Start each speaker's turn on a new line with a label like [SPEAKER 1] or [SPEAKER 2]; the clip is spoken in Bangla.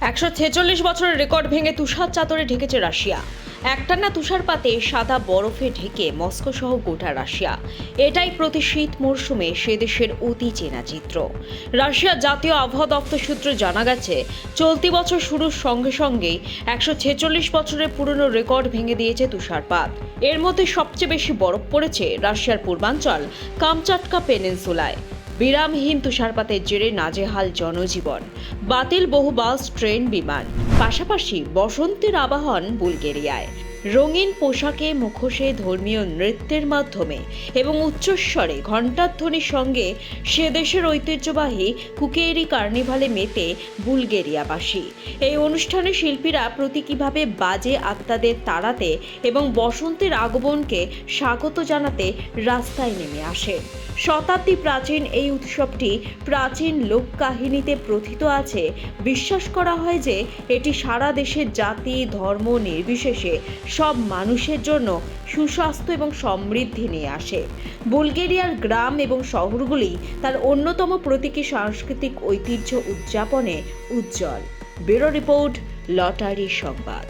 [SPEAKER 1] একশো ছেচল্লিশ বছরের রেকর্ড ভেঙে তুষার চাদরে ঢেকেছে রাশিয়া। একটানা তুষারপাতে সাদা বরফে ঢেকে মস্কো সহ গোটা রাশিয়া। এটাই প্রতি শীত মরশুমে সে দেশের অতি চেনা চিত্র। রাশিয়ার জাতীয় আবহাওয়া দপ্তর সূত্রে জানা গেছে, চলতি বছর শুরুর সঙ্গে সঙ্গেই একশো ছেচল্লিশ বছরের পুরনো রেকর্ড ভেঙে দিয়েছে তুষারপাত এর মধ্যে সবচেয়ে বেশি বরফ পড়েছে রাশিয়ার পূর্বাঞ্চল কামচাটকা পেনিনসুলায়। বিরামহীন তুষারপাতের জেরে নাজেহাল জনজীবন। বাতিল বহু বাস ট্রেন বিমান। পাশাপাশি বসন্তের আবাহন বুলগেরিয়ায়। রঙিন পোশাকে মুখোশে ধর্মীয় নৃত্যের মাধ্যমে এবং উচ্চস্বরে ঘণ্টাধ্বনির সঙ্গে সে দেশের ঐতিহ্যবাহী কুকেরি কার্নিভালে মেতে বুলগেরিয়াবাসী। এই অনুষ্ঠানে শিল্পীরা প্রতীকীভাবে বাজে আত্মাদের তাড়াতে এবং বসন্তের আগমনকে স্বাগত জানাতে রাস্তায় নেমে আসে। শতাব্দী প্রাচীন এই উৎসবটি প্রাচীন লোককাহিনীতে প্রথিত আছে। বিশ্বাস করা হয় যে এটি সারা দেশের জাতি, ধর্ম নির্বিশেষে সব মানুষের জন্য সুস্বাস্থ্য এবং সমৃদ্ধি নিয়ে আসে। বুলগেরিয়ার গ্রাম এবং শহরগুলি তার অন্যতম প্রতীকী সাংস্কৃতিক ঐতিহ্য উদযাপনে উজ্জ্বল। ব্যুরো রিপোর্ট, লটারি সংবাদ।